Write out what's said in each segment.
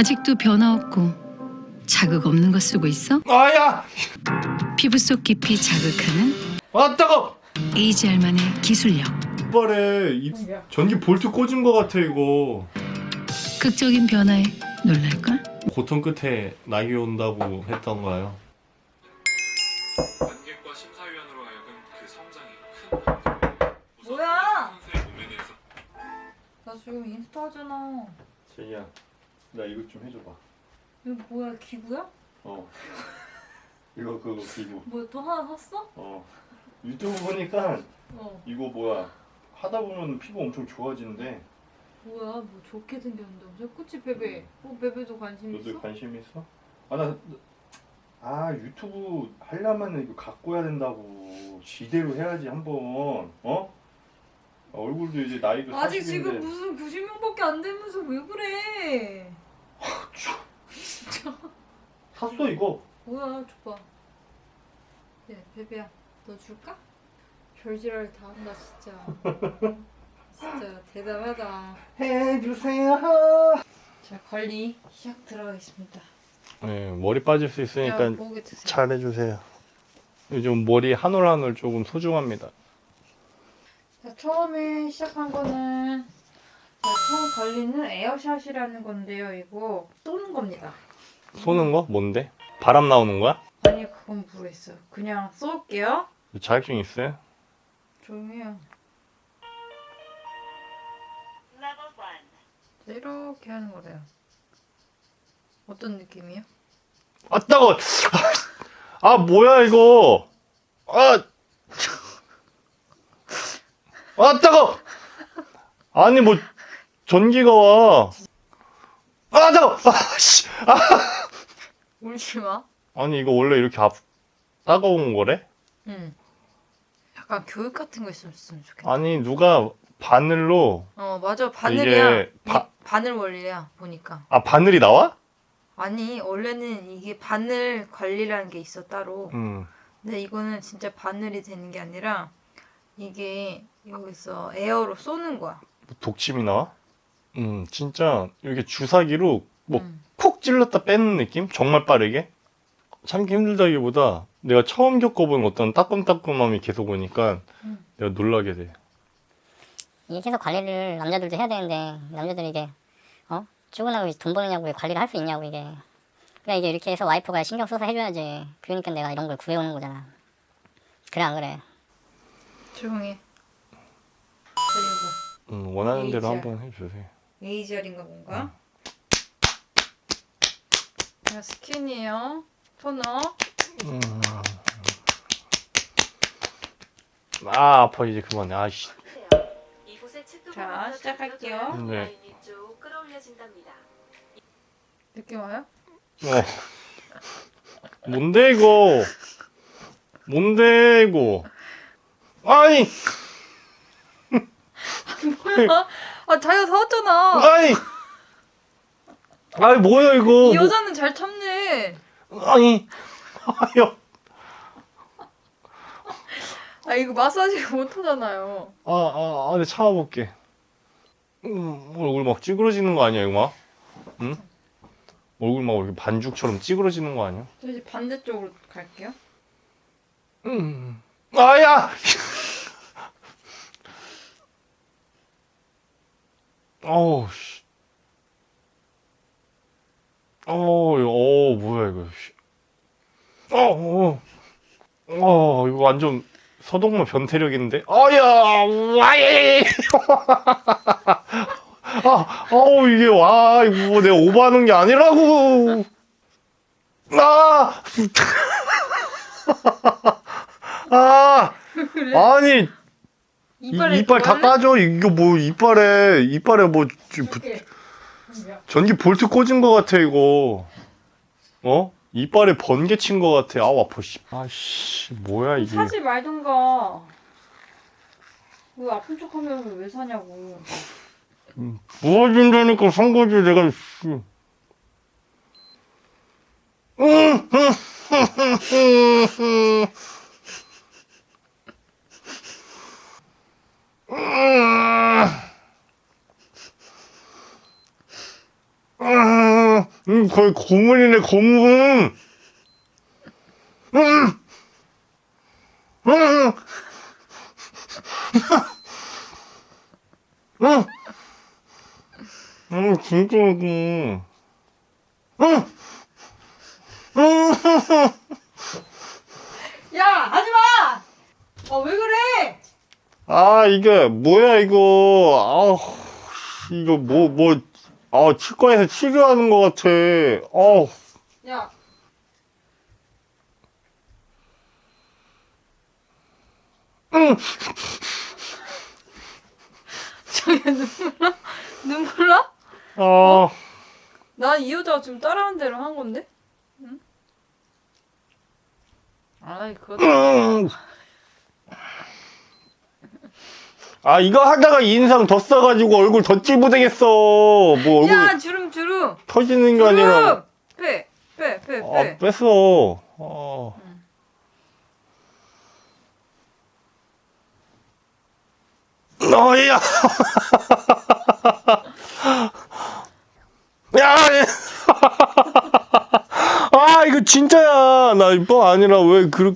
아직도 변화 없고 자극 없는 거 쓰고 있어? 아야! 피부 속 깊이 자극하는 아 따가! AGR만의 기술력. 이빨에 이 전기 볼트 꽂은 거 같아 이거. 극적인 변화에 놀랄걸? 고통 끝에 낙이 온다고 했던가요? 관객과 심사위원으로 하여금 그 성장이 큰 뭐야? 선수의 몸에 대해서 나 지금 인스타 하잖아. 제이야, 나 이거 좀 해줘봐. 이거 뭐야 기구야? 어. 이거 그거 기구. 뭐 또 하나 샀어? 어. 유튜브 보니까 어. 이거 뭐야 하다 보면 피부 엄청 좋아진대. 뭐야 뭐 좋게 생겼는데 무슨 그치 베베? 어 베베도 관심 있어? 너도 관심 있어? 아 나. 아 유튜브 하려면 이거 갖고 해야 된다고 지대로 해야지 한번 어? 얼굴도 이제 나이도 아직 40인데 지금 무슨 90명밖에 안 되면서 왜 그래? 샀어 이거 뭐야 줘봐. 야 베베야 너 줄까? 별지랄 다 한다 진짜. 진짜 대단하다. 해주세요 자 관리 시작 들어가겠습니다. 네 머리 빠질 수 있으니까 야, 보게 드세요. 잘 해주세요 요즘 머리 한 올 한 올 조금 소중합니다 자, 처음에 시작한 거는 자, 처음 관리는 에어샷이라는 건데요. 이거 쏘는 겁니다. 쏘는 거? 뭔데? 바람 나오는 거야? 아니 그건 모르겠어요. 그냥 쏠게요. 자격증 있어요? 조용히 해요. 자, 이렇게 하는 거래요. 어떤 느낌이요? 아 따가워 아 뭐야 이거 아, 아 따가워 아니 뭐 전기가 와아 따가워 아, 씨. 울지 마. 아니 이거 원래 이렇게 앞 따가운 거래? 응. 약간 교육 같은 거 있었으면 좋겠다. 아니 누가 바늘로 어 맞아 바늘이야. 이게 바- 이 바늘 원리야 보니까. 아 바늘이 나와? 아니 원래는 이게 바늘 관리라는 게 있어 따로. 음 근데 이거는 진짜 바늘이 되는 게 아니라 이게 여기서 에어로 쏘는 거야. 독침이 나와? 음 진짜 이렇게 주사기로 뭐 음. 콕 찔렀다 빼는 느낌? 정말 빠르게? 참기 힘들다기보다 내가 처음 겪어본 어떤 따끔따끔함이 계속 오니까 음. 내가 놀라게 돼. 이게 계속 관리를 남자들도 해야 되는데 남자들이 이게 어 출근하고 돈 버느냐고 왜 관리를 할 수 있냐고 이게 그래 이게 이렇게 해서 와이프가 신경 써서 해줘야지 그러니까 내가 이런 걸 구해오는 거잖아 그래 안 그래 조용히. 그리고 음, 원하는 대로. 한번 해주세요. 에이젤인가 뭔가. 자 스킨이에요. 토너. 음. 아 아파 이제 그만해. 아씨. 자, 시작할게요. 네. 느낌 와요? 어. 뭔데 이거? 뭔데 이거? 아니 아 자기가 사왔잖아. 아니 아니 뭐야 이거? 이 여자는 잘 참네. 뭐, 아니 아유. 아 이거 마사지 못 하잖아요. 아, 아, 아, 내 참아볼게. 음, 얼굴 막 찌그러지는 거 아니야, 이거 막? 응? 얼굴 막 이렇게 반죽처럼 찌그러지는 거 아니야? 저 이제 반대쪽으로 갈게요. 음. 아야! 어우, 씨. 어, 이거, 어, 뭐야, 이거. 씨. 어, 어. 어, 이거 완전 서동만 변태력인데? 아야! 와이! 아, 어우, 이게, 와, 이거 내가 오버하는 게 아니라고! 아! 아! 아니, 이, 이빨에 이빨 다? 까져. 이거 뭐, 이빨에, 이빨에 뭐, 지- 부-. 전기 볼트 꽂은 거 같아, 이거. 어? 이빨에 번개 친 거 같아. 아우, 아파, 씨. 아씨, 뭐야, 이게. 사지 말던가. 왜 아픈 척하면 왜 사냐고. 모아준다니까 산 거지, 내가, 씨. 음, 음. 음. 음, 거의 고문이네, 고문. 음. 음. 음. 음, 진짜 이거. 음. 음. 야 하지 마. 어 왜 그래? 아, 이게 뭐야, 이거. 아우, 이거 뭐, 뭐, 아, 치과에서 치료하는 것 같아. 아우. 야. 응. 저기 눈물 나? 눈물 나? 아, 난이 여자가 지금 따라한 대로 한 건데? 응? 아이 그거 음. 아, 이거 하다가 인상 더 써가지고 얼굴 더 찌부되겠어. 뭐 얼굴 야 주름 주름 터지는 게 아니라. 주름 빼빼빼 아, 빼. 뺐어. 아. 어, 야. 야, 야. 아, 이거 진짜야. 나 이거 아니라 왜 그,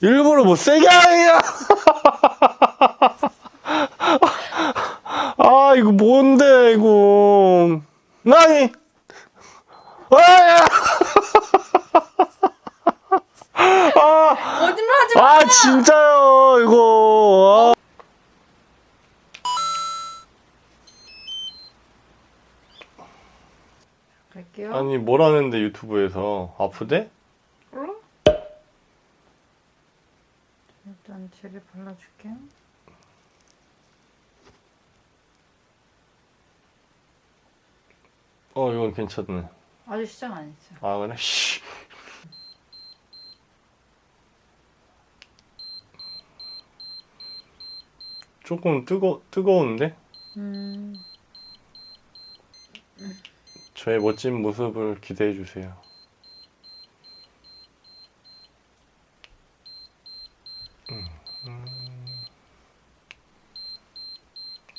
일부러 뭐 세게 하냐. 아, 이거 뭔데, 이거. 나니. 아, 야. 아, 거짓말하지 마. 아 진짜요 이거 갈게요. 아. 아니 뭐라는데 유튜브에서 아프대? 일단 젤을 발라줄게. 어 이건 괜찮네 아직 시작 안 했어. 아 그래? 씨. 조금 뜨거 뜨거운데? 음. 저의 멋진 모습을 기대해 주세요. 음, 음.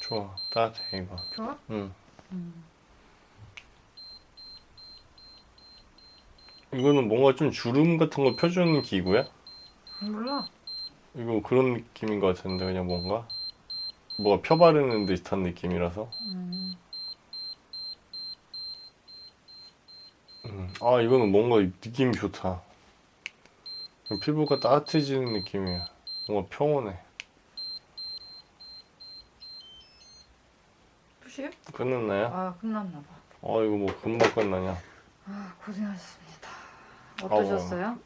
좋아 따뜻해 이거. 좋아? 응. 음. 이거는 뭔가 좀 주름 같은 거 펴주는 기구야? 몰라. 이거 그런 느낌인 것 같은데 그냥 뭔가 뭐가 펴바르는 듯한 느낌이라서 음. 음. 아 이거는 뭔가 느낌이 좋다 피부가 따뜻해지는 느낌이야 뭔가 평온해? 끝났나요? 아 끝났나 봐. 아 이거 뭐 금방 끝나냐 아 고생하셨습니다. 어떠셨어요?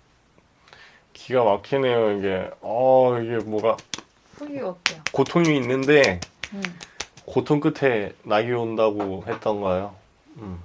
기가 막히네요 이게 어 이게 뭐가 후기 어때요? 고통이 있는데 음. 고통 끝에 낙이 온다고 했던가요? 음.